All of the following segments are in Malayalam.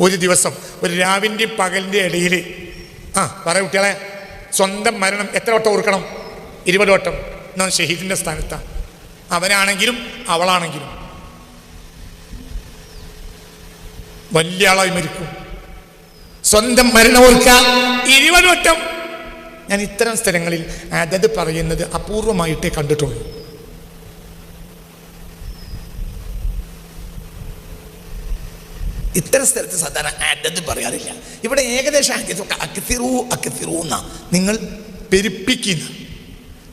ഒരു ദിവസം ഒരു രാവിന്റെ പകലിന്റെ ഇടയിൽ. ആ പറ കുട്ടികളെ സ്വന്തം മരണം എത്ര വട്ടം ഓർക്കണം? ഇരുപത് വട്ടം. എന്നാൽ ഷഹീദിന്റെ സ്ഥാനത്താണ് അവനാണെങ്കിലും അവളാണെങ്കിലും. വലിയ ആളായി മരിക്കും. സ്വന്തം മരണം ഓർക്കാം ഇരുപത് വട്ടം. ഞാൻ ഇത്തരം സ്ഥലങ്ങളിൽ അതത് പറയുന്നത് അപൂർവമായിട്ടേ കണ്ടിട്ടുള്ളൂ. ഇത്തരം സ്ഥലത്ത് സാധാരണ അതത് പറയാറില്ല. ഇവിടെ ഏകദേശം ആദ്യത്തൊക്കെ അക്കത്തിറൂ നിങ്ങൾ പെരുപ്പിക്കുന്ന.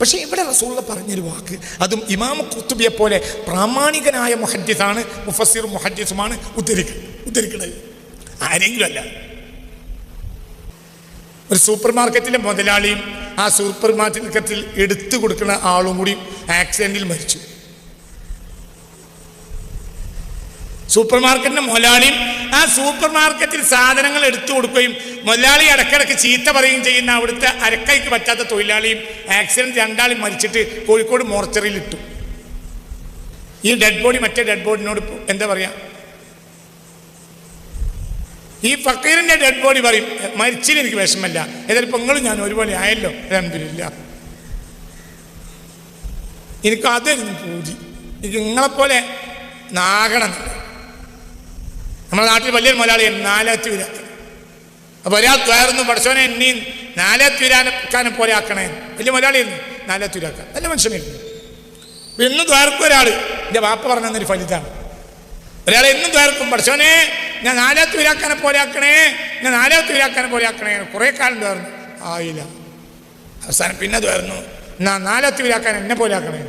പക്ഷേ ഇവിടെ റസൂള്ള പറഞ്ഞൊരു വാക്ക് അതും ഇമാം കുത്തുബിയെ പോലെ പ്രാമാണികനായ മുഹദ്ദിസാണ് മുഫസിറും മുഹദ്ദിസുമാണ് ഉദ്ധരിക്ക ഉദ്ധരിക്കുന്നത്. ആരെങ്കിലും അല്ല. ഒരു സൂപ്പർ മാർക്കറ്റിലെ മുതലാളിയും ആ സൂപ്പർ മാർക്കറ്റിൽ എടുത്തു കൊടുക്കുന്ന ആളും കൂടി ആക്സിഡന്റിൽ മരിച്ചു. സൂപ്പർ മാർക്കറ്റിന്റെ മുതലാളിയും ആ സൂപ്പർ മാർക്കറ്റിൽ സാധനങ്ങൾ എടുത്തു കൊടുക്കുകയും മുതലാളി ഇടക്കിടക്ക് ചീത്ത പറയുകയും ചെയ്യുന്ന അവിടുത്തെ അരക്കൈക്ക് പറ്റാത്ത തൊഴിലാളിയും ആക്സിഡന്റ് രണ്ടാളും മരിച്ചിട്ട് കോഴിക്കോട് മോർച്ചറിയിൽ ഇട്ടു. ഈ ഡെഡ് ബോഡി മറ്റേ ഡെഡ് ബോഡിനോട് എന്താ പറയാ? ഈ ഫക്കീറിന്റെ ഡെഡ് ബോഡി പറയും മരിച്ചിന് എനിക്ക് വിഷമല്ല ഏതായാലും പെങ്ങളും ഞാൻ ഒരുപോലെ ആയല്ലോ. രണ്ടില്ല എനിക്ക് അതായിരുന്നു പൂജി എനിക്ക് നിങ്ങളെപ്പോലെ നാഗണം നമ്മുടെ നാട്ടിൽ വലിയൊരു മലയാളി നാലാത്തി വിരാക്കൻ അപ്പൊ ഒരാൾ വേറൊന്നും പഠിച്ചവനെ നീ നാലാത്തി വിരാക്കാനെ പോലെ ആക്കണേ. വലിയ മലയാളിയായിരുന്നു നാലാത്തി വിരാക്കാൻ നല്ല മനുഷ്യനായിരുന്നു. ഇന്നും ദ്വാരക്കും ഒരാൾ എന്റെ വാപ്പ പറഞ്ഞൊരു ഫലിതാണ്. ഒരാൾ എന്നും ദ്വാരക്കും പഠിച്ചവനെ ഞാൻ നാലാത്തി വിരാക്കാനെ പോലെ ആക്കണേ ഞാൻ നാലാത്തി വിരാക്കാനെ പോലെ ആക്കണേ കുറേ കാലം ദ്വാർന്നു ആയില്ല. അവസാനം പിന്നെ എന്നാ നാലാത്തി വിരാക്കാൻ എന്നെ പോലെ ആക്കണേ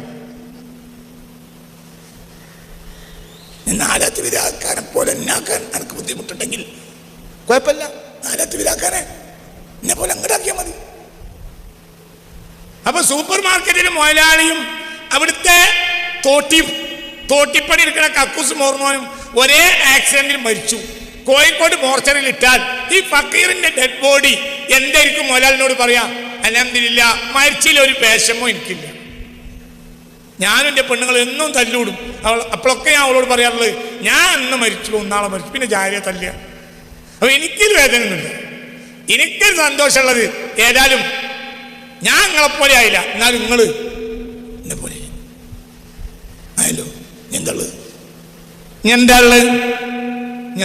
നാലാത്തി വിരാക്കാനെ പോലെ എന്നാക്കാൻ എനിക്ക് ബുദ്ധിമുട്ടുണ്ടെങ്കിൽ കുഴപ്പമില്ല. നാലാത്തി വിരാക്കാനെ എന്നെ പോലെ അങ്ങോട്ടാക്കിയാൽ മതി. അപ്പൊ സൂപ്പർ മാർക്കറ്റിലെ മുതലാളിയും അവിടുത്തെ തോട്ടി തോട്ടിപ്പണി എടുക്കുന്ന കക്കൂസ് മോർമോനും ഒരേ ആക്സിഡന്റിൽ മരിച്ചു. കോഴിക്കോട് മോർച്ചറിൽ ഇട്ടാൽ ഈ ഫക്കീറിന്റെ ഡെഡ് ബോഡി എന്തായിരിക്കും മുതലാളിനോട് പറയാ? അലഹമില്ല മരിച്ചിൽ ഒരു വിഷമോ എനിക്കില്ല. ഞാനും എന്റെ പെണ്ണുങ്ങൾ എന്നും തല്ലൂടും അവൾ അപ്പോഴൊക്കെ ഞാൻ അവളോട് പറയാറുള്ളത് ഞാൻ അന്ന് മരിച്ചു ഒന്നാളെ മരിച്ചു പിന്നെ ജാരിയെ തല്ലുക അപ്പൊ എനിക്കൊരു വേദനയൊന്നുമില്ല. എനിക്കൊരു സന്തോഷമുള്ളത് ഏതായാലും ഞാൻ നിങ്ങളെപ്പോലെ ആയില്ല. എന്നാലും നിങ്ങൾ എന്നെ പോലെ ആയല്ലോ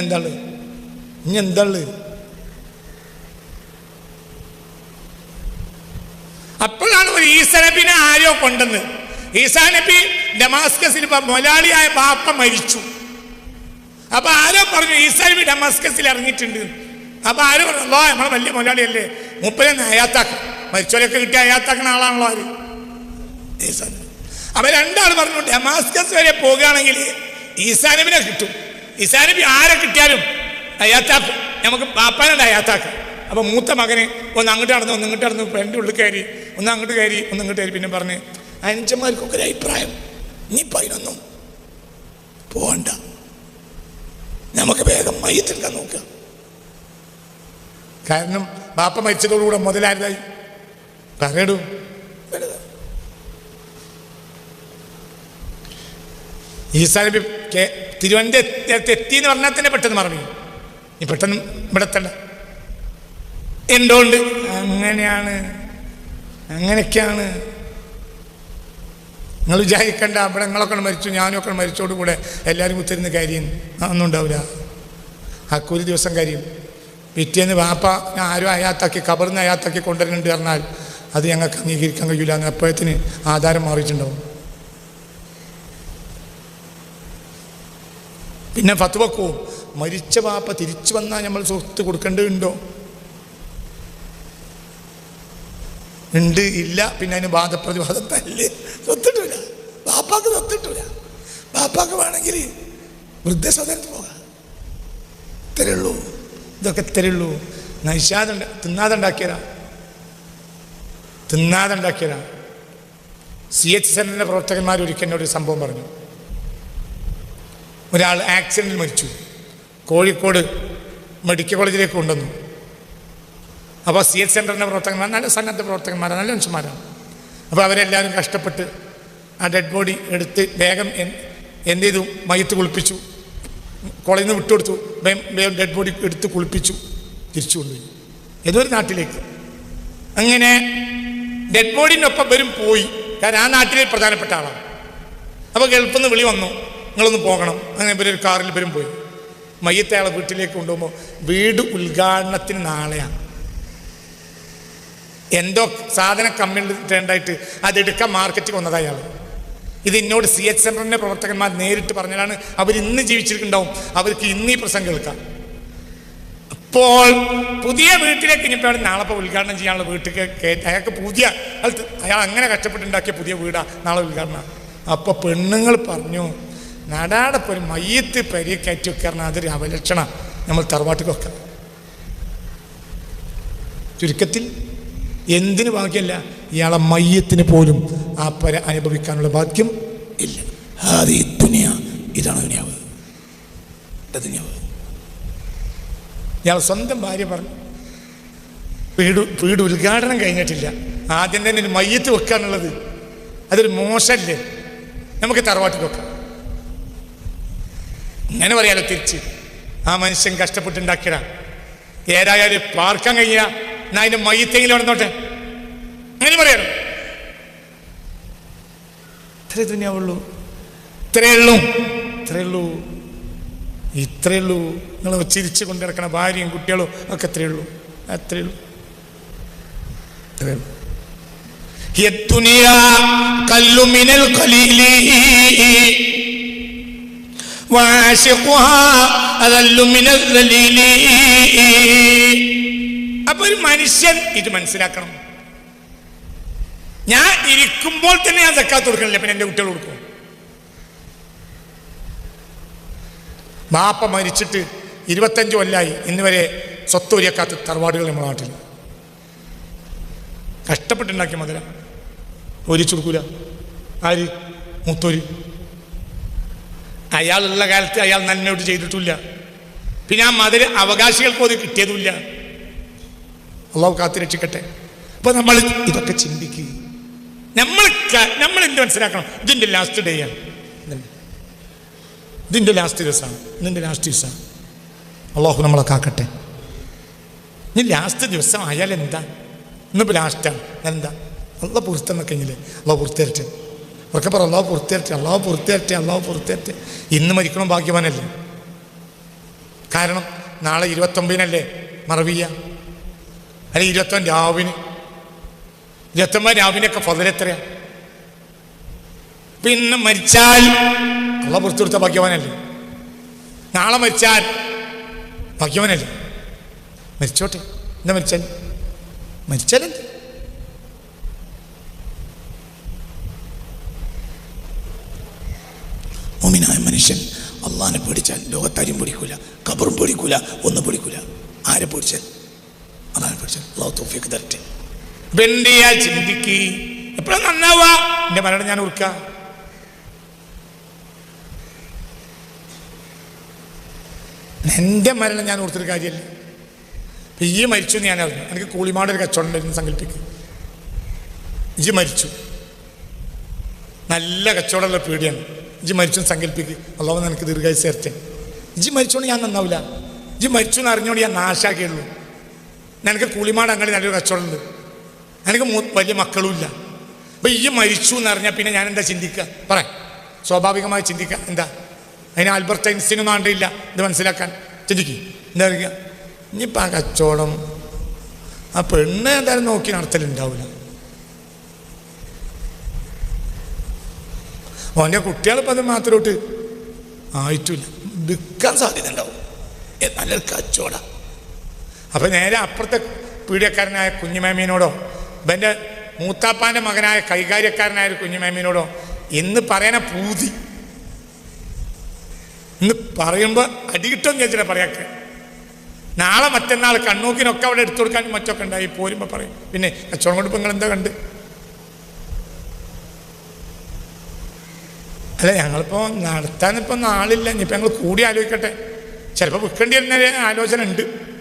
ഉള്ളത്? ഇനി എന്താ ഉള്ളത്? അപ്പോഴാണ് ഒരു ഈസ നബിനെ ആരോ കൊണ്ടെന്ന് ഈസാ നബി ഡമാസ്കസിൽ മൊലാളിയായ ബാപ്പ മരിച്ചു. അപ്പൊ ആരോ പറഞ്ഞു ഈസാ നബി ഡമാസ്കസിൽ ഇറങ്ങിയിട്ടുണ്ട്. അപ്പൊ ആരോ പറഞ്ഞു അല്ലോ നമ്മളെ വലിയ മൊലാളിയല്ലേ. മുപ്പനെ അയാത്താക്കും. മരിച്ചവരൊക്കെ കിട്ടിയ അയാത്താക്കുന്ന ആളാണല്ലോ ആര് അപ്പൊ രണ്ടാൾ പറഞ്ഞു ഡമാസ്കസ് വരെ പോകുകയാണെങ്കിൽ ഈസാ നബിനെ കിട്ടും. ഈസാ നബി ആരെ കിട്ടിയാലും അയാത്താക്കും. നമുക്ക് ബാപ്പാനുണ്ട് അയാത്താക്കാം. അപ്പൊ മൂത്ത മകന് ഒന്ന് അങ്ങോട്ട് നടന്നു ഒന്ന് ഇങ്ങോട്ട് നടന്നു എന്റെ ഉള്ളിൽ കയറി ഒന്ന് അങ്ങോട്ട് കയറി ഒന്ന് ഇങ്ങോട്ട് കയറി പിന്നെ പറഞ്ഞ് അനുജന്മാർക്കൊക്കെ ഒരു അഭിപ്രായം. നീ പതിനൊന്നും പോകണ്ട നമുക്ക് വേഗം മയത്തിൽക്കാൻ നോക്കുക കാരണം ബാപ്പ മരിച്ചതോടുകൂടെ മുതലായതായി. പറയടൂ. ഈസാ നബി തിരുവനന്തപുരത്ത് എത്തി എന്ന് പറഞ്ഞാൽ തന്നെ പെട്ടെന്ന് മറന്നു. നീ പെട്ടെന്ന് ഇവിടെ എത്തണ്ട. എന്തുകൊണ്ട്? അങ്ങനെയാണ്. അങ്ങനെയൊക്കെയാണ്. നിങ്ങൾ വിചാരിക്കണ്ട അവിടെ നിങ്ങളൊക്കെ മരിച്ചു ഞാനും ഒക്കെ മരിച്ചോട് കൂടെ എല്ലാവരും കുത്തിരുന്ന് കാര്യം. ഒന്നും ഉണ്ടാവില്ല അക്കൂരി ദിവസം കാര്യം. പിറ്റേന്ന് വാപ്പ ഞാൻ ആരും അയാത്താക്കി കബറിന്ന് അയാത്താക്കി കൊണ്ടുവരുന്നുണ്ട് പറഞ്ഞാൽ അത് ഞങ്ങൾക്ക് അംഗീകരിക്കാൻ കഴിയില്ല എന്ന് അപ്പോഴത്തിന് ആധാരം മാറിയിട്ടുണ്ടാവും. പിന്നെ ഫത്വക്കോ മരിച്ച വാപ്പ തിരിച്ചു വന്നാൽ നമ്മൾ സ്വത്ത് കൊടുക്കേണ്ടതുണ്ടോ? ഉണ്ട് ഇല്ല പിന്നെ അതിന് വാദപ്രതിവാദം തല്ല്. സ്വത്തിട്ടില്ല ബാപ്പാക്ക് സ്വത്തിട്ടില്ല ബാപ്പാക്ക് വേണമെങ്കിൽ വൃദ്ധസദനത്ത് പോകാം. തരുള്ളൂ ഇതൊക്കെ തരുള്ളൂ നൈഷാദ് തിന്നാതെ ഉണ്ടാക്കിയതാ. തിന്നാതെ ഉണ്ടാക്കിയതാ. സി എച്ച് സെന്ററിന്റെ പ്രവർത്തകന്മാർ ഒരിക്കൽ എന്നോട് ഒരു സംഭവം പറഞ്ഞു. ഒരാൾ ആക്സിഡന്റിൽ മരിച്ചു. കോഴിക്കോട് മെഡിക്കൽ കോളേജിലേക്ക് കൊണ്ടുവന്നു. അപ്പോൾ സി എച്ച് സെന്ററിന്റെ പ്രവർത്തകന്മാർ നല്ല സന്നദ്ധ പ്രവർത്തകന്മാരാണ് നല്ല മനുഷ്യന്മാരാണ് അപ്പോൾ അവരെല്ലാവരും കഷ്ടപ്പെട്ട് ആ ഡെഡ് ബോഡി എടുത്ത് വേഗം എന്ത് ചെയ്തു? മയത്ത് കുളിപ്പിച്ചു. കോളേജിൽ നിന്ന് വിട്ടുകൊടുത്തു. വേഗം ഡെഡ് ബോഡി എടുത്ത് കുളിപ്പിച്ചു. തിരിച്ചു കൊണ്ടുപോയി. ഏതൊരു നാട്ടിലേക്ക്. അങ്ങനെ ഡെഡ് ബോഡിനൊപ്പം വരും പോയി. കാരണം ആ നാട്ടിലെ പ്രധാനപ്പെട്ട ആളാണ്. അപ്പോൾ ഗൾഫിൽ നിന്ന് വിളി വന്നു. നിങ്ങളൊന്ന് പോകണം. അങ്ങനെ ഇവരൊരു കാറിൽ വരും പോയി. മയ്യത്തെ ആളെ വീട്ടിലേക്ക് കൊണ്ടുപോകുമ്പോൾ വീട് ഉദ്ഘാടനത്തിന് നാളെയാണ്. എന്തോ സാധന കമ്മ്യൂണിറ്റി ട്രെൻഡായിട്ട് അതെടുക്കാൻ മാർക്കറ്റിൽ വന്നത് അയാൾ ഇത് എന്നോട് സി എച്ച് സെന്ററിന്റെ പ്രവർത്തകന്മാർ നേരിട്ട് പറഞ്ഞാലാണ് അവർ ഇന്ന് ജീവിച്ചിട്ടുണ്ടാവും അവർക്ക് ഇന്ന് ഈ പ്രസംഗം കേൾക്കാം. അപ്പോൾ പുതിയ വീട്ടിലേക്ക് ഇനിയിപ്പോൾ അവിടെ നാളെ ഇപ്പോൾ ഉദ്ഘാടനം ചെയ്യാനുള്ള വീട്ടിൽ അയാൾക്ക് പുതിയ അയാൾ അങ്ങനെ കഷ്ടപ്പെട്ടുണ്ടാക്കിയ പുതിയ വീടാണ് നാളെ ഉദ്ഘാടനം. അപ്പോൾ പെണ്ണുങ്ങൾ പറഞ്ഞു നടാടപ്പൊരു മയ്യത്ത് പെരിയ കയറ്റി വെക്കാറിന് അതൊരു അവലക്ഷണം. നമ്മൾ തറവാട്ടിൽ വെക്കാം. ചുരുക്കത്തിൽ എന്തിനു ഭാഗ്യമല്ല ഇയാളെ മയ്യത്തിന് പോലും ആ പര അനുഭവിക്കാനുള്ള ഭാഗ്യം ഇല്ല. ഇതാണ് ദുനിയാവ്. ദുനിയാവ്. ഇയാൾ സ്വന്തം ഭാര്യ പറഞ്ഞു വീട് വീട് ഉദ്ഘാടനം കഴിഞ്ഞിട്ടില്ല. ആദ്യം തന്നെ ഒരു മയ്യത്ത് വെക്കാനുള്ളത്. അതൊരു മോശമല്ലേ? നമുക്ക് തറവാട്ടിൽ വെക്കാം. അങ്ങനെ പറയാലോ തിരിച്ച്. ആ മനുഷ്യൻ കഷ്ടപ്പെട്ടുണ്ടാക്കിയതാ ഏതായാലും പാർക്കാൻ കഴിയുക എന്നാ അതിന്റെ മയ്യത്തെങ്കിലും നടന്നോട്ടെ അങ്ങനെ പറയാലോ ഇത്രേ ദുനിയാവുള്ളൂ ഇത്രേ ഉള്ളൂ ഇത്രേ ഉള്ളൂ ഇത്രേ ഉള്ളൂ നിങ്ങൾ ചിരിച്ചു കൊണ്ട് നടക്കണ ഭാര്യയും കുട്ടികളും ഒക്കെ ഇത്രേ ഉള്ളൂ അത്രേ ഉള്ളൂ ഇത്രേ ഉള്ളൂ هي الدنيا قل من القليل وعاشقها أذل من الذليل അപ്പൊ ഒരു മനുഷ്യൻ ഇത് മനസ്സിലാക്കണം. ഞാൻ ഇരിക്കുമ്പോൾ തന്നെ ഞാൻ സക്കാത്ത് കൊടുക്കണില്ല പിന്നെ എന്റെ കുട്ടികൾ കൊടുക്കും. ബാപ്പ മരിച്ചിട്ട് ഇരുപത്തഞ്ച് കൊല്ലായി. ഇന്ന് വരെ സ്വത്ത് ഒരിയാക്കാത്ത തറവാടുകൾ നമ്മുടെ നാട്ടിൽ. കഷ്ടപ്പെട്ടുണ്ടാക്കിയ മധുര. ഒരു കൊടുക്കൂല ആര്? മൂത്തൊരു. അയാളുള്ള കാലത്ത് അയാൾ നന്മയോട് ചെയ്തിട്ടില്ല. പിന്നെ ആ മധുര അവകാശികൾക്ക് അത് കിട്ടിയതുമില്ല. അള്ളാഹു കാത്തു രക്ഷിക്കട്ടെ അപ്പൊ നമ്മൾ ഇതൊക്കെ ചിന്തിക്കുക നമ്മൾ നമ്മൾ എന്ത് മനസ്സിലാക്കണം? ഇതിന്റെ ലാസ്റ്റ് ഡേ ആണ്. ഇതിന്റെ ലാസ്റ്റ് ദിവസമാണ്. ഇതിന്റെ ലാസ്റ്റ് ദിവസമാണ്. അള്ളാഹു നമ്മളെ കാക്കട്ടെ. ഇനി ലാസ്റ്റ് ദിവസം ആയാൽ എന്താ ഇന്നിപ്പോൾ ലാസ്റ്റാണ് എന്താ അള്ള പുറത്തെന്ന് കഴിഞ്ഞില്ലേ അള്ളാഹ് പുറത്തേരട്ടെ ഉറക്കെ പറ അള്ളാഹ് പുറത്തേരട്ടെ അള്ളാഹ് പുറത്തേരട്ടെ അള്ളാഹ് പുറത്തേരട്ടെ ഇന്ന് മരിക്കണം ഭാഗ്യവാനല്ലേ? കാരണം നാളെ ഇരുപത്തൊമ്പതിനല്ലേ മറവിയ? അല്ലെ ഇരുപത്തൊന്ന് രാവിന്. ഇരുപത്തൊമ്പത് രാവിനൊക്കെ ഫതിലെത്രയാ പിന്നെ മരിച്ചാൽ അള്ള പുറത്തു കൊടുത്ത ഭാഗ്യവാനല്ലേ? നാളെ മരിച്ചാൽ ഭാഗ്യവാനല്ലേ? മരിച്ചോട്ടെ. എന്താ മരിച്ചാൽ മരിച്ചാലെന്ത് മോമിനായ മനുഷ്യൻ അള്ളാനെ പേടിച്ചാൽ ലോകത്താരും പേടിക്കൂല കബറും പേടിക്കൂല ഒന്നും പേടിക്കൂല. ആരെ പേടിച്ചാൽ? അതാണ് എപ്പോഴും നന്നാവാ? എന്റെ മരണം ഞാൻ ഉറക്ക എന്റെ മരണം ഞാൻ ഓർത്തൊരു കാര്യമല്ല ഇപ്പൊ ഈ മരിച്ചു എന്ന് ഞാൻ അറിഞ്ഞു. എനിക്ക് കൂളിമാടൊരു കച്ചവടം ഉണ്ടായിരുന്നു സങ്കല്പിക്കും ഇജി മരിച്ചു. നല്ല കച്ചവടമുള്ള പേടിയാണ്. ഇജി മരിച്ചു സങ്കല്പിക്ക് അള്ളാഹു നിനക്ക് ദീർഘായുസ് ചേർത്തേ ഇജി മരിച്ചോണ്ട് ഞാൻ നന്നാവില്ല ഇജി മരിച്ചു എന്ന് അറിഞ്ഞോണ്ട് ഞാൻ നാശാക്കിയുള്ളൂ. നിനക്ക് കൂളിമാട് അങ്ങനെ നല്ലൊരു കച്ചവടമുണ്ട് എനിക്ക് മൂ വലിയ മക്കളുമില്ല. അപ്പൊ ഈ മരിച്ചു എന്ന് അറിഞ്ഞാൽ പിന്നെ ഞാൻ എന്താ ചിന്തിക്കുക പറ. സ്വാഭാവികമായി ചിന്തിക്കുക എന്താ? അതിന് ആൽബർട്ട് ഐൻസ്റ്റീനൊന്നും ആണ്ടില്ല ഇത് മനസ്സിലാക്കാൻ. ചിന്തിക്കും. എന്താ പറയുക? ഇനിയിപ്പോൾ ആ കച്ചവടം ആ പെണ്ണ് എന്തായാലും നോക്കി നടത്തലുണ്ടാവില്ല ഓന്റെ കുട്ടികളിപ്പോൾ അത് മാത്രോട്ട് ആയിട്ടില്ല. വിൽക്കാൻ സാധ്യത ഉണ്ടാവും നല്ലൊരു കച്ചവട. അപ്പം നേരെ അപ്പുറത്തെ പീഡിയക്കാരനായ കുഞ്ഞുമേമീനോടോ ഇവന്റെ മൂത്താപ്പാന്റെ മകനായ കൈകാര്യക്കാരനായ കുഞ്ഞുമേമീനോടോ ഇന്ന് പറയണ പൂതി. ഇന്ന് പറയുമ്പോൾ അടികിട്ടും ചോദിച്ചിട്ട് പറയാക്ക്. നാളെ മറ്റന്നാൾ കണ്ണൂക്കിനൊക്കെ അവിടെ എടുത്തു കൊടുക്കാൻ മറ്റൊക്കെ ഉണ്ടായി പോരുമ്പോൾ പറയും. പിന്നെ കച്ചവടം കൊണ്ട് നിങ്ങൾ എന്താ കണ്ട്? അല്ല ഞങ്ങളിപ്പോൾ നടത്താനിപ്പോൾ നാളില്ല ഇനിയിപ്പോൾ ഞങ്ങൾ കൂടി ആലോചിക്കട്ടെ. ചിലപ്പോൾ വിൽക്കേണ്ടി വരുന്ന ആലോചന ഉണ്ട്.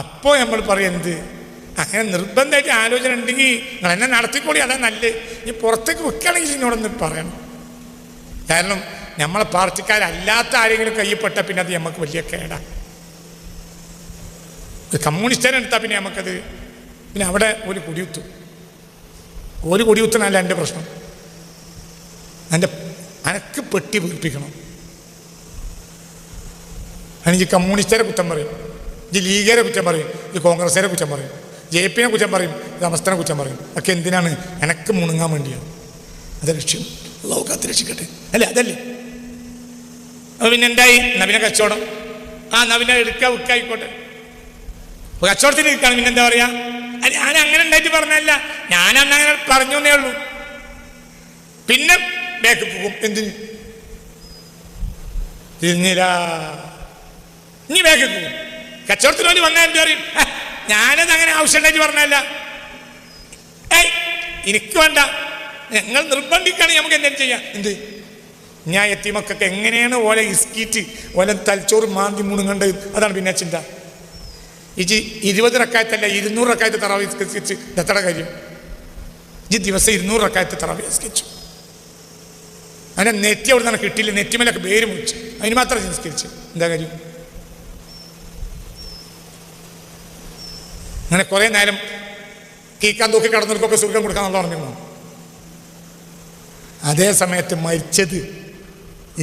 അപ്പോൾ നമ്മൾ പറയുന്നത് അങ്ങനെ നിർബന്ധമായിട്ട് ആലോചന ഉണ്ടെങ്കിൽ നിങ്ങൾ എന്നെ നടത്തിക്കൂടി അതാ നല്ലത് ഈ പുറത്തേക്ക് വെക്കുകയാണെങ്കിൽ എന്നോടൊന്ന് പറയണം. കാരണം നമ്മളെ പാർട്ടിക്കാരല്ലാത്ത ആരെങ്കിലും കയ്യപ്പെട്ട പിന്നെ അത് നമുക്ക് വലിയ കേടാ. കമ്മ്യൂണിസ്റ്റുകാരെ എടുത്താൽ പിന്നെ നമുക്കത് പിന്നെ അവിടെ ഒരു കുടിയുത്തു. ഒരു കുടിയുത്തനല്ല എന്റെ പ്രശ്നം. എന്റെ അനക്ക് പെട്ടി വീർപ്പിക്കണം. എനിക്ക് കമ്മ്യൂണിസ്റ്റുകാരെ കുറ്റം പറയും. ഈ ലീഗരെ കുറ്റം പറയും ഈ കോൺഗ്രസ്സുകാരെ കുറ്റം പറയും ജെ പിനെ കുറ്റം പറയും സമസ്തനെ കുറ്റം പറയും. ഒക്കെ എന്തിനാണ്? എനക്ക് മുണുങ്ങാൻ വേണ്ടിയാണ്. അത് ലക്ഷ്യം? അള്ളാഹു കാത്ത് രക്ഷിക്കട്ടെ. അല്ലേ? അതല്ലേ? അപ്പൊ പിന്നെ എന്തായി? നവീന കച്ചവടം. ആ നവീന എടുക്ക വിൽക്കായിക്കോട്ടെ അപ്പൊ കച്ചവടത്തിന് ഇരിക്കുകയാണ് പിന്നെ എന്താ പറയാ? അല്ല, ഞാൻ അങ്ങനെ ഉണ്ടായിട്ട് പറഞ്ഞല്ല ഞാനന്ന് അങ്ങനെ പറഞ്ഞു എന്നേ ഉള്ളൂ. പിന്നെ ബാക്ക് പോകും. എന്തിന്? തിരിഞ്ഞില്ല ഇനി ബാക്ക് പോകും. കച്ചവടത്തിന് വേണ്ടി വന്നാൽ എന്ത് പറയും? "ഹ, ഞാനത് അങ്ങനെ ആവശ്യമുണ്ടായിട്ട് പറഞ്ഞല്ല ഏയ് എനിക്ക് വേണ്ട. ഞങ്ങൾ നിർബന്ധിക്കുകയാണെങ്കിൽ നമുക്ക് എന്തെങ്കിലും ചെയ്യാം. എന്ത്? ഞാൻ എത്തി മക്കൾക്ക് എങ്ങനെയാണ് ഓലെ ഇസ്കീറ്റ് ഓലെ തലച്ചോറ് മാന്തി മുണുങ്ങണ്ട് അതാണ് പിന്നെ ചിന്ത. ഇജി ഇരുപത് റക്കായത്തല്ല ഇരുന്നൂറ് റക്കായത്ത് തറാവ് സ്കെച്ച് എത്ര കാര്യം? ഇജി ദിവസം ഇരുന്നൂറ് റക്കായത്ത് തറാവ് സ്കെച്ചു അങ്ങനെ നെറ്റി അവിടെ നിന്നാണ് കിട്ടിയില്ല. നെറ്റിമേലൊക്കെ പേര് മുടിച്ചു അതിന് മാത്രം സംസ്കരിച്ചു എന്താ കാര്യം? അങ്ങനെ കുറേ നേരം കീക്കാൻ തൂക്കി കടന്നവർക്കൊക്കെ സുഖം കൊടുക്കാന്നുള്ള പറഞ്ഞിരുന്നു. അതേ സമയത്ത് മരിച്ചത്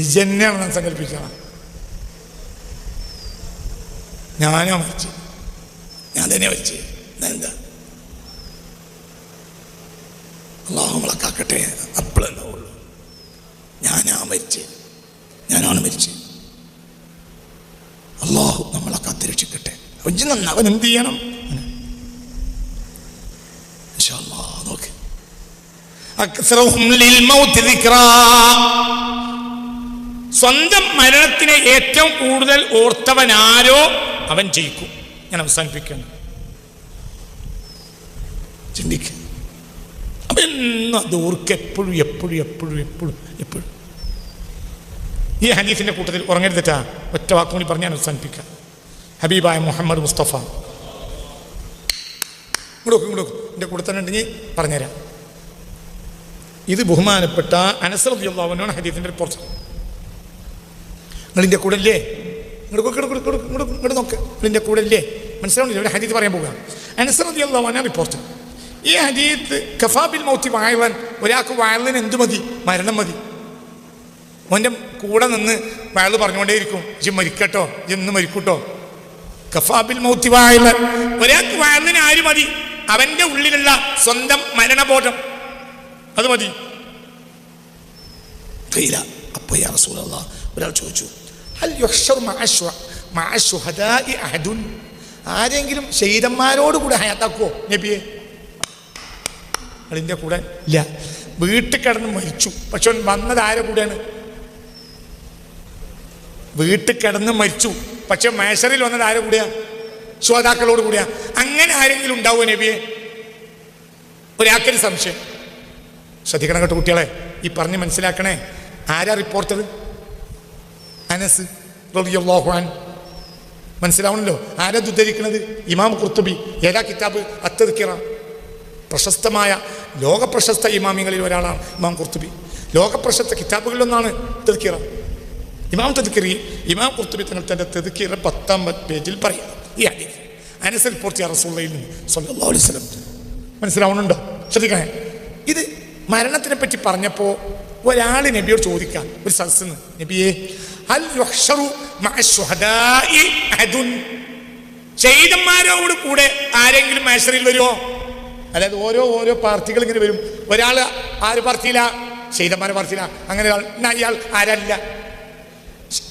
ഇജന്നെയാണ് ഞാൻ സങ്കല്പിക്കണം ഞാനാ മരിച്ചു ഞാൻ തന്നെ മരിച്ചു എന്താ അള്ളാഹു നമ്മളെ കാക്കട്ടെ. അപ്പോഴല്ല ഉള്ളൂ. ഞാനാ മരിച്ചു ഞാനാണ് മരിച്ചു അള്ളാഹു നമ്മളെ കാത്തിരക്ഷിക്കട്ടെ അവൻ എന്ത് ചെയ്യണം? സ്വന്തം മരണത്തിനെ ഏറ്റവും കൂടുതൽ ഓർത്തവനാരോ അവൻ ജയിക്കും. ഞാൻ അവസാനിപ്പിക്കുന്നു. ചിന്തിക്ക. അപ്പൊ എന്നും അത് ഓർക്ക് എപ്പോഴും എപ്പോഴും എപ്പോഴും എപ്പോഴും എപ്പോഴും. ഈ ഹനീഫിന്റെ കൂട്ടത്തിൽ ഉറങ്ങരുതെറ്റാ ഒറ്റ വാക്കുകൂടി പറഞ്ഞ് ഞാൻ അവസാനിപ്പിക്കാം. ഹബീബായ മുഹമ്മദ് മുസ്തഫ. ഇങ്ങോട്ട് ഇങ്ങോട്ട് എന്റെ കൂടെ തന്നെ ഉണ്ടെങ്കിൽ പറഞ്ഞുതരാം. ഇത് ബഹുമാനപ്പെട്ട അനസ്രദ്യുള്ളവനാണ് ഹദീഫിന്റെ റിപ്പോർട്ട് നിങ്ങളിന്റെ കൂടല്ലേ? ഇങ്ങോട്ട് ഇങ്ങോട്ട് നോക്ക്, നിന്റെ കൂടല്ലേ? മനസ്സിലാവുന്നില്ല? ഇവിടെ ഹരീത് പറയാൻ പോകുക അനസ്രദ്യുള്ളവനാണ് റിപ്പോർട്ട് ഈ ഹരീത്ത് കഫാബിൽ മൗത്തി വായവൻ ഒരാൾക്ക് വയലിന് എന്ത് മതി? മരണം മതി. ഓന്റെ കൂടെ നിന്ന് വയൽ പറഞ്ഞുകൊണ്ടേയിരിക്കും. ജി മരിക്കട്ടോ ഇന്ന് മരിക്കൂട്ടോ. കഫാബിൽ മൗത്തി വായവൻ ഒരാൾക്ക് വയലിന് ആര് മതി? അവന്റെ ഉള്ളിലുള്ള സ്വന്തം മരണബോധം. അത് മതി. കയ്യില അപ്പോൾ യാ റസൂലല്ലാഹ് ഒരാൾ ചോദിച്ചു ഹൽ യുഹ്ശറു മഅ ശുഹ- മഅ ശുഹദാഇ അഹദുൻ? ആരെങ്കിലും ഷഹീദന്മാരോട് കൂടെ ഹയാത്താക്കുവോ നബിയെ? അതിന്റെ കൂടെ ഇല്ല. വീട്ടിൽ കിടന്ന് മരിച്ചു. പക്ഷെ വന്നത് ആരെ കൂടെയാണ്? വീട്ടിൽ കിടന്ന് മരിച്ചു. പക്ഷെ മേശറിൽ വന്നത് ആരെ കൂടെയാ? ശ്രോതാക്കളോട് കൂടിയാ. അങ്ങനെ ആരെങ്കിലും ഉണ്ടാവുമോ നബിയെ? ഒരാൾക്കൊരു സംശയം. ശ്രദ്ധിക്കണം കേട്ടോ കുട്ടികളെ. ഈ പറഞ്ഞ് മനസ്സിലാക്കണേ. ആരാ റിപ്പോർട്ടർ അനസ് അൻഹു. മനസ്സിലാവണല്ലോ? ആരാ ഉദ്ധരിക്കുന്നത് ഇമാം കുർത്തുബി ഏതാ കിതാബ്? അത്തദ്ക്കിറ പ്രശസ്തമായ ലോകപ്രശസ്ത ഇമാമിങ്ങളിൽ ഒരാളാണ് ഇമാം കുർത്തുബി ലോകപ്രശസ്ത കിതാബുകളിലൊന്നാണ് തെതുക്കിറ ഇമാം തെതുക്കിറി ഇമാം കുർത്തുബി തങ്ങൾ തന്റെ തെതുക്കിറ പത്താം പേജിൽ പറയാം ഈ അടി അനസ് റിപ്പോർട്ട് ചെയ്യാൻ നിന്ന് സല്ലല്ലാഹു അലൈഹി വസല്ലം. മനസ്സിലാവുന്നുണ്ടോ ശ്രദ്ധിക്കണേ. ഇത് മരണത്തിനെ പറ്റി പറഞ്ഞപ്പോൾ ഒരാൾ നബിയോട് ചോദിക്കാം ഒരു സദസ്സിന്ന് നബിയെ ചെയ്തന്മാരോട് കൂടെ ആരെങ്കിലും മാഷറിയിൽ വരുമോ അതായത് ഓരോ ഓരോ പാർട്ടികൾ ഇങ്ങനെ വരും. ഒരാൾ ആര് പാർട്ടിയില്ല ചെയ്തന്മാരെ പാർട്ടിയില്ല അങ്ങനെ അയാൾ ആരല്ല?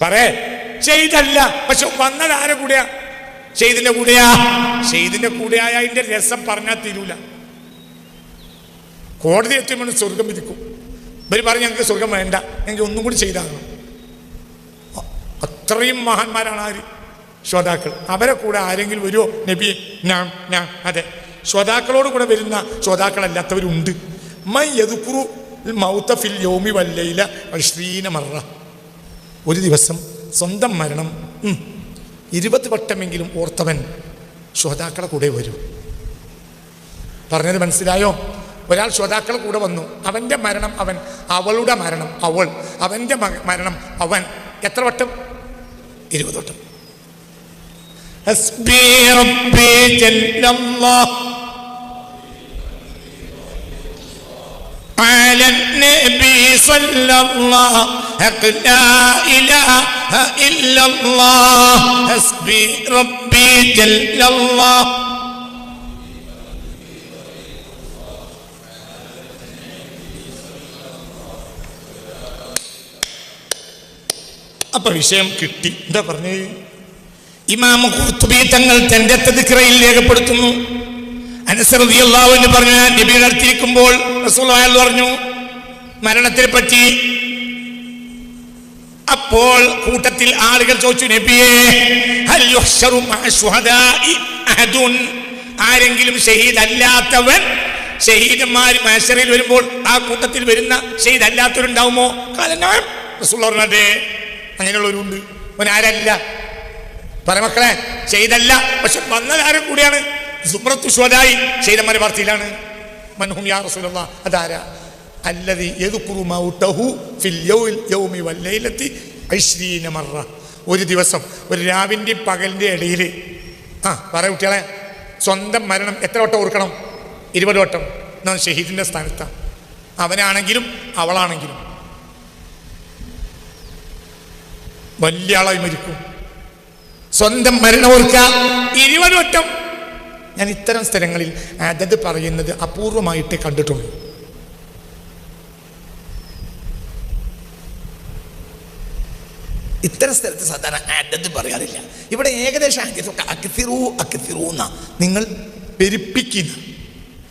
പറേ ചെയ്തല്ല പക്ഷെ വന്നത് ആരെ കൂടെയാ? ചെയ്തിന്റെ കൂടെയാ. ചെയ്തിന്റെ കൂടെയായ അതിന്റെ രസം പറഞ്ഞാൽ തീരൂല. കോടതി എത്തുമ്പോൾ സ്വർഗം വിധിക്കും. ഇവർ പറഞ്ഞ് ഞങ്ങൾക്ക് സ്വർഗം വേണ്ട. ഞങ്ങൾക്ക് ഒന്നും കൂടി ചെയ്താകണം അത്രയും മഹാന്മാരാണ് ആര്? ശ്രോതാക്കൾ. അവരെ കൂടെ ആരെങ്കിലും വരുമോ നബിയെ ഞാൻ ഞാൻ അതെ. ശ്രോതാക്കളോട് കൂടെ വരുന്ന ശ്രോതാക്കളല്ലാത്തവരുണ്ട്. മൈ യദുക്കുറു മൗത്ത ഫിൽ യോമി വല്ലയില ശ്രീന മറ. ഒരു ദിവസം സ്വന്തം മരണം ഇരുപത് വട്ടമെങ്കിലും ഓർത്തവൻ ശ്രോതാക്കളെ കൂടെ വരും. പറഞ്ഞത് മനസ്സിലായോ? ഒരാൾ ശ്രോതാക്കൾ കൂടെ വന്നു അവൻ്റെ മരണം അവൻ അവളുടെ മരണം അവൾ അവൻ്റെ മക- മരണം അവൻ എത്ര വട്ടം ഇരുപത് വട്ടം ഹസ്ബി റബ്ബി ജല്ലല്ലാഹ് على النبي صلى الله حق لا إله إلا الله حسبي ربي جل الله അപ്പൊ വിഷയം കിട്ടി. എന്താ പറഞ്ഞേ? ഇമാമ ഖുർത്തുബി തങ്ങൾ തന്റെ തതിക്രയിൽ രേഖപ്പെടുത്തുന്നു. അനുസൃതിയുള്ളവെന്ന് പറഞ്ഞു ഞാൻ നബി നടത്തിയിരിക്കുമ്പോൾ റസൂൽ പറഞ്ഞു മരണത്തെ പറ്റി അപ്പോൾ കൂട്ടത്തിൽ ആളുകൾ ചോദിച്ചു നബിയെ ആരെങ്കിലും ഷഹീദ് അല്ലാത്തവൻ ഷഹീദന്മാർ മഹശറിൽ വരുമ്പോൾ ആ കൂട്ടത്തിൽ വരുന്ന ഷഹീദ് അല്ലാത്തവരുണ്ടാവുമോ കാലം റസൂൽ പറഞ്ഞേ അങ്ങനെയുള്ളവരുണ്ട്. അവൻ ആരല്ല? പരമക്കളെ ചെയ്തല്ല. പക്ഷെ വന്നതാരും കൂടിയാണ്. സുബ്രത്തു ഷ്വദായി ചെയ്തന്മാരെ പാർട്ടിയിലാണ്. മൻഹും യാ റസൂലുള്ള അതാരാ? അല്ലതി യദ്കുറു മൗതഹു ഫിൽ യൗൽ യൗമി വല്ലൈലത്തി ഐശ്രീന മറ. ഒരു ദിവസം ഒരു രാവിന്റെ പകലിന്റെ ഇടയിൽ. ആ പറ കുട്ടികളെ സ്വന്തം മരണം എത്ര വട്ടം ഓർക്കണം? ഇരുപത് വട്ടം. എന്നാൽ ഷഹീദിന്റെ സ്ഥാനത്താണ് അവനാണെങ്കിലും അവളാണെങ്കിലും. വലിയ ആളായി മരിക്കും. സ്വന്തം മരണം ഓർക്കുക ഇരുപത് ഞാൻ ഇത്തരം സ്ഥലങ്ങളിൽ അതത് പറയുന്നത് അപൂർവമായിട്ട് കണ്ടിട്ടുള്ളൂ. ഇത്തരം സ്ഥലത്ത് സാധാരണ അതത് പറയാറില്ല. ഇവിടെ ഏകദേശം ഹദീസൊക്കെ അക്തിറൂ നിങ്ങൾ പെരുപ്പിക്കുന്ന.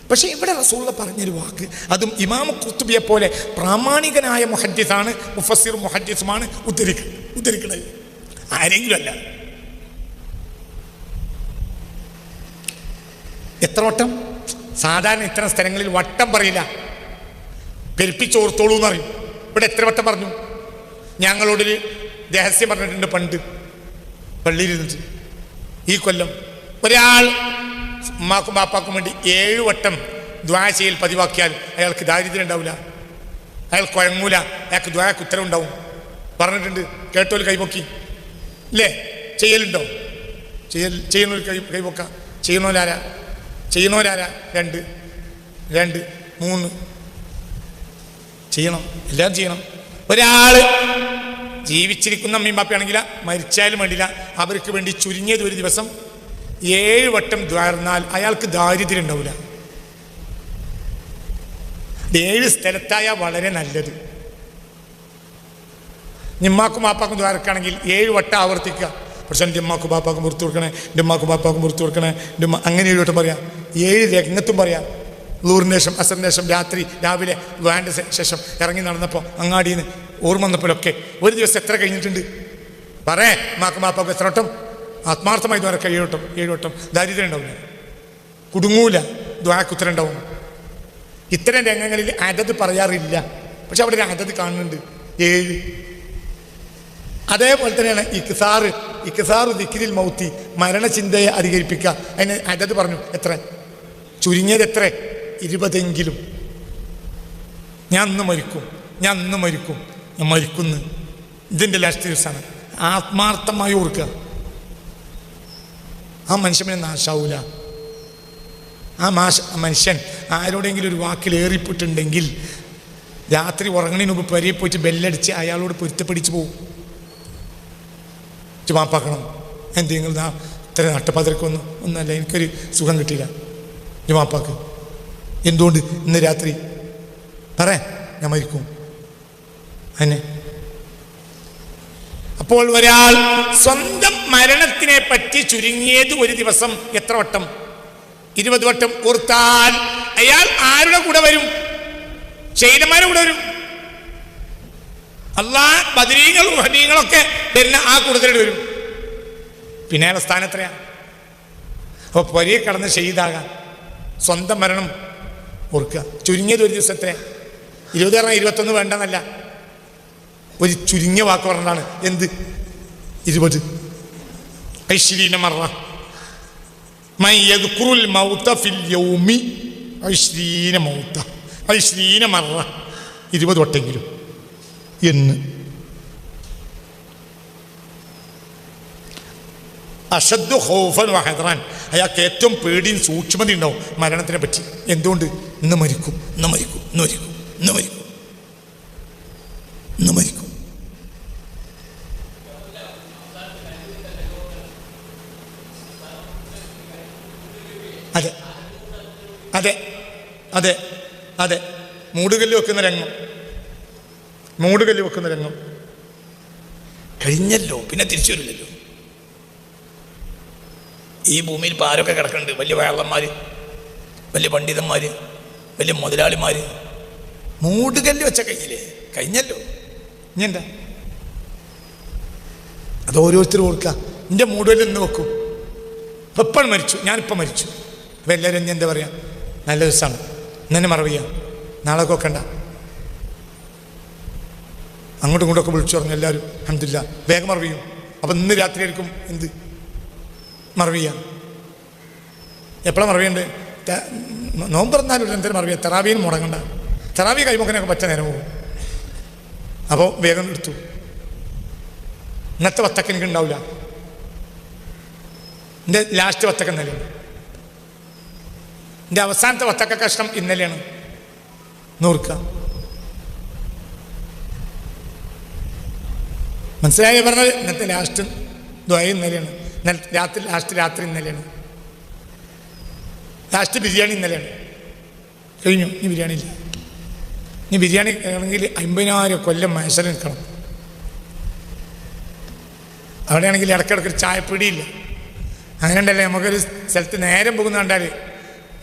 പക്ഷേ ഇവിടെ റസൂള്ള പറഞ്ഞൊരു വാക്ക് അതും ഇമാം കുത്തുബിയെ പോലെ പ്രാമാണികനായ മുഹദ്ദിസാണ് മുഫസിർ മുഹദ്ദിസുമാണ് ഉദ്ധരിക്ക ഉദ്ധരിക്കുന്നത് ആരെങ്കിലും അല്ല എത്ര വട്ടം? സാധാരണ ഇത്തരം സ്ഥലങ്ങളിൽ വട്ടം പറയില്ല. പെരുപ്പിച്ചോർത്തോളൂ എന്ന് പറയും ഇവിടെ എത്ര വട്ടം പറഞ്ഞു? ഞങ്ങളോടൊരു രഹസ്യം പറഞ്ഞിട്ടുണ്ട് പണ്ട്. പള്ളിയിലിരുന്നിട്ട്. ഈ കൊല്ലം ഒരാൾ ഉമ്മാക്കും ബാപ്പാക്കും വേണ്ടി ഏഴ് വട്ടം ദ്വാശയിൽ പതിവാക്കിയാൽ അയാൾക്ക് ദാരിദ്ര്യം ഉണ്ടാവില്ല അയാൾ കുഴങ്ങൂല. അയാൾക്ക് ദ്വായക്ക് ഉത്തരവുണ്ടാവും പറഞ്ഞിട്ടുണ്ട്. കേട്ടോ കൈപൊക്കി. ഇല്ലേ? ചെയ്യലുണ്ടോ? ചെയ്യൽ ചെയ്യുന്നൊരു കൈ കൈപൊക്ക. ചെയ്യുന്നവരാരാ? ചെയ്യുന്നവരാരാ? രണ്ട്. രണ്ട്. മൂന്ന്. ചെയ്യണം. എല്ലാം ചെയ്യണം. ഒരാൾ ജീവിച്ചിരിക്കുന്ന അമ്മയും ബാപ്പയാണെങ്കിൽ മരിച്ചാലും വേണ്ടില്ല. അവർക്ക് വേണ്ടി ചുരുങ്ങിയത് ഒരു ദിവസം ഏഴ് വട്ടം ദ്വാർന്നാൽ അയാൾക്ക് ദാരിദ്ര്യം ഉണ്ടാവില്ല ഏഴ് സ്ഥലത്തായ വളരെ നല്ലത്. നിമ്മാക്കും ബാപ്പാക്കും ദ്വാരക്കാണെങ്കിൽ ഏഴ് വട്ടം ആവർത്തിക്കുക. പക്ഷെ എന്റെ ഉമ്മാക്കും ബാപ്പാക്കും പുറത്തു കൊടുക്കണേ എന്റെ ഉമ്മാക്കും ബാപ്പാക്കും പുറത്തു കൊടുക്കണേ ഉമ്മ അങ്ങനെ ഏഴ് വട്ടം പറയാം. ഏഴ് രംഗത്തും പറയാം. ലൂറിനേഷം അസറിനേഷം രാത്രി രാവിലെ വേണ്ട ശേഷം ഇറങ്ങി നടന്നപ്പോൾ അങ്ങാടിയിൽ നിന്ന് ഓർമ്മ വന്നപ്പോഴൊക്കെ ഒരു ദിവസം എത്ര കഴിഞ്ഞിട്ടുണ്ട്? പറേ ഉമ്മാക്കും ബാപ്പാക്കും എത്ര വട്ടം? ആത്മാർത്ഥമായി ദ്വാരക്ക ഏഴ് വട്ടം ഏഴ് വട്ടം. ദാരിദ്ര്യം ഉണ്ടാവില്ല. കുടുങ്ങൂല ദ്വാരക്കുത്തരം ഉണ്ടാവും ഇത്തരം രംഗങ്ങളിൽ അതത് പറയാറില്ല. പക്ഷെ അവിടെ ഒരു അതത് കാണുന്നുണ്ട്. ഏഴ് അതേപോലെ തന്നെയാണ് ഇക്സാറ് ഇക്സാറു ദിക്കിരിൽ മൗത്തി മരണചിന്തയെ അധികരിപ്പിക്കുക. അതിന് അതത് പറഞ്ഞു എത്ര? ചുരുങ്ങിയത് എത്ര? ഇരുപതെങ്കിലും. ഞാൻ ഇന്ന് മരിക്കും ഞാൻ ഇന്ന് മരിക്കും ഞാൻ മരിക്കുന്നു. ഇതിന്റെ ലാസ്റ്റ് ദിവസമാണ്. ആത്മാർത്ഥമായി ഓർക്കുക. ആ മനുഷ്യനെ നാശാവൂല. ആ മാഷ മനുഷ്യൻ ആരോടെങ്കിലും ഒരു വാക്കിൽ ഏറിപ്പെട്ടുണ്ടെങ്കിൽ രാത്രി ഉറങ്ങണതിന് മുമ്പ് പരിയെ പോയിട്ട് ബെല്ലടിച്ച് അയാളോട് പൊരുത്തപ്പിടിച്ച് പോകും ജുമാപ്പാക്കണം എന്തെങ്കിലും നാ ഇത്ര നട്ടപ്പാതിരക്കൊന്നും ഒന്നല്ല എനിക്കൊരു സുഖം കിട്ടിയില്ല. ജുമാപ്പാക്ക് എന്തുകൊണ്ട് ഇന്ന് രാത്രി? പറ ഞാൻ മരിക്കും. അതിനെ അപ്പോൾ ഒരാൾ സ്വന്തം മരണത്തിനെ പറ്റി ചുരുങ്ങിയത് ഒരു ദിവസം എത്ര വട്ടം? ഇരുപത് വട്ടം ഓർത്താൽ അയാൾ ആരുടെ കൂടെ വരും? ഷെയ്ഡന്മാരുടെ കൂടെ വരും. അള്ളാ ബദരീങ്ങളും ഹനീങ്ങളൊക്കെ വരുന്ന ആ കൂട്ടത്തിലോട്ട് വരും. പിന്നെ അയാളെ സ്ഥാനം എത്രയാ? അപ്പൊ പൊരയെ കടന്ന് ഷെയ്ദാകാം സ്വന്തം മരണം ഓർക്കുക. ചുരുങ്ങിയത് ഒരു ദിവസത്തെ ഇരുപത് പറഞ്ഞാൽ ഇരുപത്തൊന്ന് വേണ്ടെന്നല്ല. ഒരു ചുരുങ്ങിയ വാക്ക് പറഞ്ഞതാണ്. എന്ത്? ഇരുപത്. ഐശ്വരീന മറ. മൈ യദ്കുറുൽ മൗത ഫിൽ യൗമി ഐശ്വരീന മൗത. അത് ശ്രീന മറ. ഇരുപത് വട്ടെങ്കിലും. എന്ന്. അഷദ് ഹോഫൻ വഹദ്രാൻ അയാൾക്ക് ഏറ്റവും പേടിയും സൂക്ഷ്മത ഉണ്ടാവും മരണത്തിനെ പറ്റി. എന്തുകൊണ്ട്? ഇന്ന് മരിക്കും ഇന്ന് മരിക്കും ഇന്ന് മരിക്കും ഇന്ന് മരിക്കും. ഇന്ന് മരിക്കും. അതെ. അതെ. അതെ. അതെ. മൂടുകല്ല് വെക്കുന്ന രംഗം. മൂടുകല്ല് വെക്കുന്ന രംഗം. കഴിഞ്ഞല്ലോ പിന്നെ തിരിച്ചു വരില്ലല്ലോ ഈ ഭൂമിയിൽ ഇപ്പോൾ ആരൊക്കെ കിടക്കുന്നുണ്ട്? വലിയ വയറന്മാർ വലിയ പണ്ഡിതന്മാര് വലിയ മുതലാളിമാർ മൂടുകല്ല് വെച്ച കയ്യിലേ കഴിഞ്ഞല്ലോ. ഇനി എന്താ? അത് ഓരോരുത്തരും ഓർക്കുക. എന്റെ മൂടുകല്ല് ഇന്ന് വെക്കും. ഇപ്പം എപ്പോഴും മരിച്ചു. ഞാനിപ്പം മരിച്ചു. അപ്പം എല്ലാവരും എന്താ പറയുക നല്ല ദിവസമാണ്. ഇന്നെ മറവിയ നാളെ വെക്കണ്ട. അങ്ങോട്ടും ഇങ്ങോട്ടൊക്കെ വിളിച്ചു പറഞ്ഞു എല്ലാവരും അഹമ്മദില്ല വേഗം മറവിയും അപ്പം ഇന്ന് രാത്രി ആയിരിക്കും എന്ത്? മറവിയ എപ്പോഴാണ് മറവിയുണ്ട് നോമ്പ് പറഞ്ഞാലും എന്തിനും മറവിയ തെറാവിയും മുടങ്ങണ്ട. തെറാവി കൈമുഖനൊക്കെ പറ്റ നേരം പോകും. അപ്പോൾ വേഗം എടുത്തു. ഇന്നത്തെ വത്തക്ക എനിക്ക് ഉണ്ടാവില്ല. എന്റെ ലാസ്റ്റ് വത്തക്ക ഇന്നലെയാണ്. എന്റെ അവസാനത്തെ വത്തക്ക കഷ്ടം ഇന്നലെയാണ്. നൂർക്ക മനസ്സിലായി? പറഞ്ഞത് ഇന്നത്തെ ലാസ്റ്റ് ദ്വയ ഇന്നലെയാണ്. ഇന്നലെ രാത്രി ലാസ്റ്റ് രാത്രി ഇന്നലെയാണ്. ലാസ്റ്റ് ബിരിയാണി ഇന്നലെയാണ്. കഴിഞ്ഞു. ഇനി ബിരിയാണി ഇല്ല. ഇനി ബിരിയാണി ആണെങ്കിൽ അമ്പതിനായിരം കൊല്ലം മനുഷ്യർ നിൽക്കണം. അവിടെയാണെങ്കിൽ ഇടയ്ക്കിടയ്ക്ക് ഒരു ചായപ്പിടിയില്ല. അങ്ങനെ ഉണ്ടല്ലേ നമുക്കൊരു സ്ഥലത്ത് നേരം പോകുന്ന കണ്ടാൽ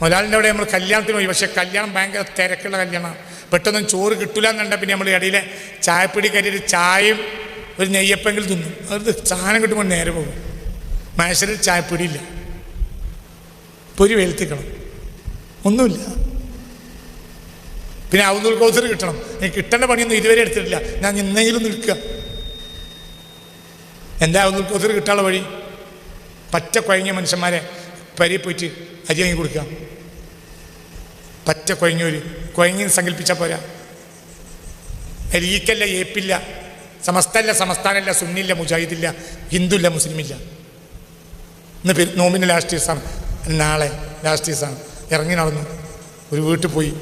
മുതലാളിന്റെ അവിടെ നമ്മൾ കല്യാണത്തിന് പോയി. പക്ഷേ കല്യാണം ഭയങ്കര തിരക്കുള്ള കല്യാണമാണ്. പെട്ടെന്ന് ചോറ് കിട്ടില്ല എന്നുണ്ടെങ്കിൽ പിന്നെ നമ്മൾ ഇടയിലെ ചായപ്പിടി കയറ്റിയിട്ട് ചായയും ഒരു നെയ്യപ്പെങ്കിൽ തിന്നും. അത് സാധനം കിട്ടുമ്പോൾ നേരെ പോകും. മനുഷ്യരിൽ ചായപ്പൊടിയില്ല പൊരി വെളുത്തിക്കണം ഒന്നുമില്ല. പിന്നെ ഔദുൽ കൗസർ കിട്ടണം. എനിക്ക് കിട്ടേണ്ട പണിയൊന്നും ഇതുവരെ എടുത്തിട്ടില്ല. ഞാൻ ഇന്നെങ്കിലും നിൽക്കുക. എന്താ ഔദുൽ കൗസർ കിട്ടാനുള്ള വഴി പച്ച കുഴങ്ങിയ മനുഷ്യന്മാരെ പരി പോയിട്ട് അരി വാങ്ങി കൊടുക്കുക. പറ്റ കുഴങ്ങിയൊരു കുഴങ്ങി സങ്കല്പിച്ചാൽ പോരാ. ലീക്കല്ല ഏപ്പില്ല. സമസ്തല്ല സമസ്ഥാനല്ല സുന്നില്ല മുജാഹിദില്ല ഹിന്ദുല്ല മുസ്ലിമില്ല. ഇന്ന് പെ- നോമ്പിന്റെ ലാസ്റ്റ് ദിവസമാണ് നാളെ ലാസ്റ്റ് ദിവസമാണ് ഇറങ്ങി നടന്നു. ഒരു വീട്ടിൽ പോയി.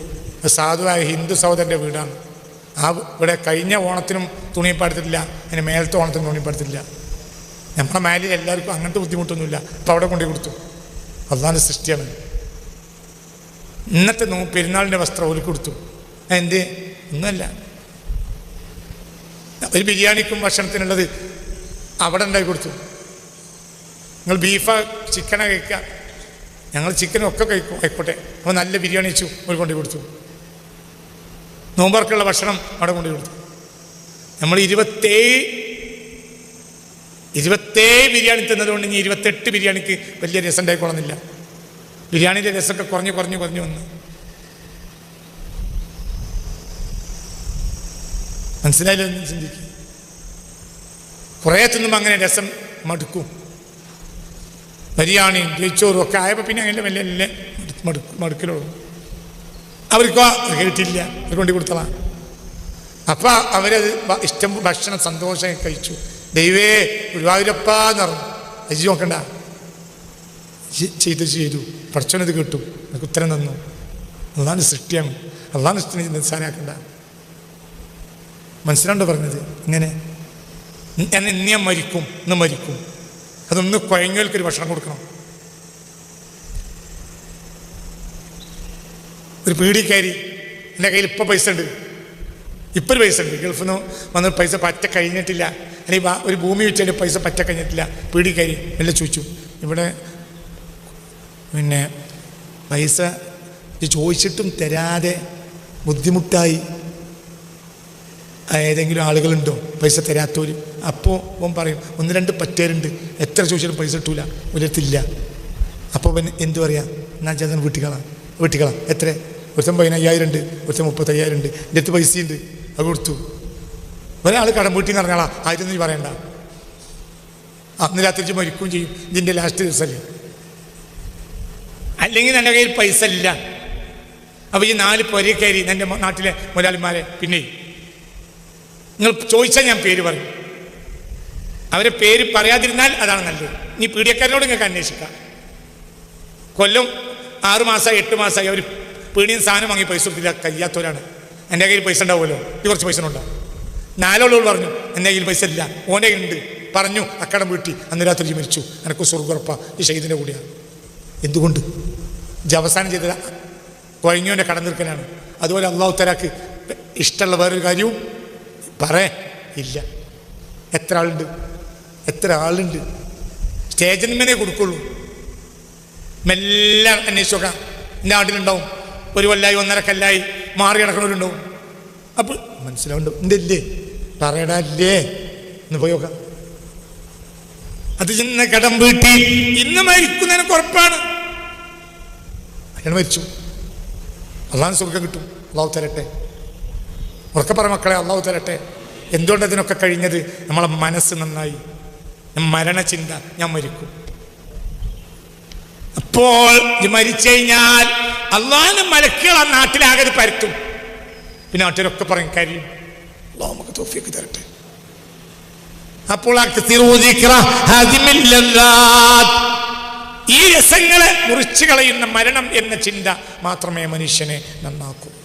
സാധുവായ ഹിന്ദു സഹോദരന്റെ വീടാണ്. ആ ഇവിടെ കഴിഞ്ഞ ഓണത്തിനും തുണിപ്പെടുത്തിട്ടില്ല അതിന് മേലത്തെ ഓണത്തിനും തുണിപ്പെടുത്തിട്ടില്ല നമ്മുടെ മേലിൽ എല്ലാവർക്കും അങ്ങനത്തെ ബുദ്ധിമുട്ടൊന്നുമില്ല. അപ്പോൾ അവിടെ കൊണ്ടു കൊടുത്തു. അതാണ് സൃഷ്ടിയാണ് ഇന്നത്തെ പെരുന്നാളിന്റെ വസ്ത്രം ഒരു കൊടുത്തു. എന്ത് ഒന്നുമല്ല. ഒരു ബിരിയാണിക്കും ഭക്ഷണത്തിനുള്ളത് അവിടെ ഉണ്ടാക്കി കൊടുത്തു. നിങ്ങൾ ബീഫാ ചിക്കനാ കഴിക്കുക. ഞങ്ങൾ ചിക്കനും ഒക്കെ കഴിക്കും ആയിക്കോട്ടെ. അപ്പോൾ നല്ല ബിരിയാണി വെച്ചു ഒരു കൊണ്ടു കൊടുത്തു. നോമ്പർക്കുള്ള ഭക്ഷണം അവിടെ കൊണ്ടു കൊടുത്തു. നമ്മൾ ഇരുപത്തേഴ് ഇരുപത്തേഴ് ബിരിയാണി തിന്നതുകൊണ്ട് ഇനി ഇരുപത്തെട്ട് ബിരിയാണിക്ക് വലിയ രസം ഉണ്ടായിക്കോളുന്നില്ല. ബിരിയാണിയുടെ രസമൊക്കെ കുറഞ്ഞ് കുറഞ്ഞ് കുറഞ്ഞു വന്നു. മനസ്സിലായില്ലോ എന്ന് ചിന്തിക്കും. കുറേ തിന്നുമ്പോൾ അങ്ങനെ രസം മടുക്കും. ബിരിയാണിയും നെയ്ച്ചോറും ഒക്കെ ആയപ്പോൾ പിന്നെ അങ്ങനെ വലിയ വലിയ മടുക്ക് മടുക്കലുള്ളൂ അവർക്കോ കേട്ടില്ല. അവർ കൊണ്ടു കൊടുത്തളാം അപ്പം അവരത് ഇഷ്ടം ഭക്ഷണം സന്തോഷം കഴിച്ചു. ദൈവേ ഗുരുവായൂരപ്പാന്ന് പറഞ്ഞു. അജി നോക്കണ്ട. ചെയ്തു ചെയ്ത്. പഠിച്ചവനത് കേട്ടു. എനിക്ക് ഉത്തരം തന്നു. അതാണ് സൃഷ്ടിയാണ്. അതാണ് ഇഷ്ടം നിസ്സാരാക്കണ്ട മനസ്സിലാണ്ടോ പറഞ്ഞത്? ഇങ്ങനെ. ഞാൻ ഇന്ന് ഞാൻ മരിക്കും ഇന്ന് മരിക്കും. അതൊന്ന് കുഴങ്ങൽക്കൊരു ഭക്ഷണം കൊടുക്കണം. ഒരു പീടിക്കാരി എന്റെ കയ്യിൽ ഇപ്പോൾ പൈസ ഉണ്ട്. ഇപ്പൊരു പൈസ ഉണ്ട്. ഗൾഫിൽ നിന്ന് വന്ന പൈസ പറ്റ കഴിഞ്ഞിട്ടില്ല. അല്ലെങ്കിൽ ഒരു ഭൂമി വെച്ചതിന്റെ പൈസ പറ്റ കഴിഞ്ഞിട്ടില്ല. പീടിക്കാരി എല്ലാം ചോദിച്ചു. ഇവിടെ പിന്നെ പൈസ ചോദിച്ചിട്ടും തരാതെ ബുദ്ധിമുട്ടായി. ഏതെങ്കിലും ആളുകളുണ്ടോ പൈസ തരാത്തവർ അപ്പോൾ അവൻ പറയും ഒന്ന് രണ്ട് പറ്റേരുണ്ട്. എത്ര ചോദിച്ചാലും പൈസ കിട്ടൂല. ഉലത്തില്ല അപ്പോൾ അവൻ എന്തു പറയാ? ഞാൻ ചേട്ടൻ വീട്ടിക്കളാം. വീട്ടിക്കളാം. എത്ര? ഒരുത്തം പതിനയ്യായിരം ഉണ്ട് ഒരുത്തം മുപ്പത്തയ്യായിരം ഉണ്ട് എന്റെ അടുത്ത് പൈസയുണ്ട്. അത് കൊടുത്തു. ഒരാൾ കടം വീട്ടിൽ നിന്ന് ഇറങ്ങാളാ ആയിരം നീ പറയണ്ട. അന്ന് രാത്രി മരിക്കുകയും ചെയ്യും. ഇതിന്റെ ലാസ്റ്റ് ദിവസമല്ലേ അല്ലെങ്കിൽ എന്റെ കയ്യിൽ പൈസ ഇല്ല. അപ്പോൾ ഈ നാല് പൊരേ കയറി എന്റെ നാട്ടിലെ മുതലാളിമാരെ പിന്നെ നിങ്ങൾ ചോദിച്ചാൽ ഞാൻ പേര് പറയും. അവരെ പേര് പറയാതിരുന്നാൽ അതാണ് നല്ലത്. നീ പീഡിയക്കാരനോട് നിങ്ങൾക്ക് അന്വേഷിക്കാം. കൊല്ലം. ആറ് എട്ട് മാസമായി അവർ പീണിയും സാധനം വാങ്ങി പൈസ കൊടുത്തില്ല കഴിയാത്തവരാണ് എന്റെ കയ്യിൽ പൈസ ഉണ്ടാവുമല്ലോ. ഇത് കുറച്ച് പൈസ ഉണ്ടാവും നാലോളോട് പറഞ്ഞു എന്റെ കയ്യിൽ പൈസ ഇല്ല. ഓനെ ഉണ്ട് പറഞ്ഞു അക്കടം വീട്ടി. അന്ന് രാത്രി മരിച്ചു. എനക്ക് സ്വർഗുറപ്പ ഈ ഷെയ്ദിന്റെ കൂടിയാണ്. എന്തുകൊണ്ട്? ഇത് അവസാനം ചെയ്തത് കൊഴങ്ങിയോന്റെ കടം അതുപോലെ അള്ളാഹു തലാക്ക് ഇഷ്ടമുള്ള വേറൊരു കാര്യവും പറേ. ഇല്ല. എത്ര ആളുണ്ട്? എത്ര ആളുണ്ട്? സ്റ്റേജിന് മേലെ കൊടുക്കുള്ളൂ. മെല്ലെ അന്വേഷിച്ചു എന്റെ നാട്ടിലുണ്ടാവും ഒരു കൊല്ലായി ഒന്നര കല്ലായി മാറി കിടക്കണവരുണ്ടാവും അപ്പോൾ മനസ്സിലാവുണ്ടോ എന്തല്ലേ പറയടാ അല്ലേ എന്ന് പോയി നോക്കാം. അത് ചെന്ന് കടം വീട്ടി. ഇന്ന് മരിക്കുന്നതിന് ഉറപ്പാണ്. അയാൾ മരിച്ചു. അള്ളാഹ് സ്വർഗം കിട്ടും. അള്ളാഹു തരട്ടെ. ഉറക്കെ പറ മക്കളെ അള്ളാഹു തരട്ടെ. എന്തുകൊണ്ട് അതിനൊക്കെ കഴിഞ്ഞത്? നമ്മളെ മനസ്സ് നന്നായി. മരണചിന്ത ഞാൻ മരിക്കും. അപ്പോൾ മരിച്ചു കഴിഞ്ഞാൽ അള്ളാഹിന് മലക്കുകൾ ആ നാട്ടിലാകെ പരത്തും. പിന്നെ നാട്ടിലൊക്കെ പറയും കാര്യം. അള്ളാഹു നമുക്ക് തോഫിയൊക്കെ തരട്ടെ. അപ്പോൾ. ഈ രസങ്ങളെ മുറിച്ചു കളയുന്ന മരണം എന്ന ചിന്ത മാത്രമേ മനുഷ്യനെ നന്നാക്കൂ.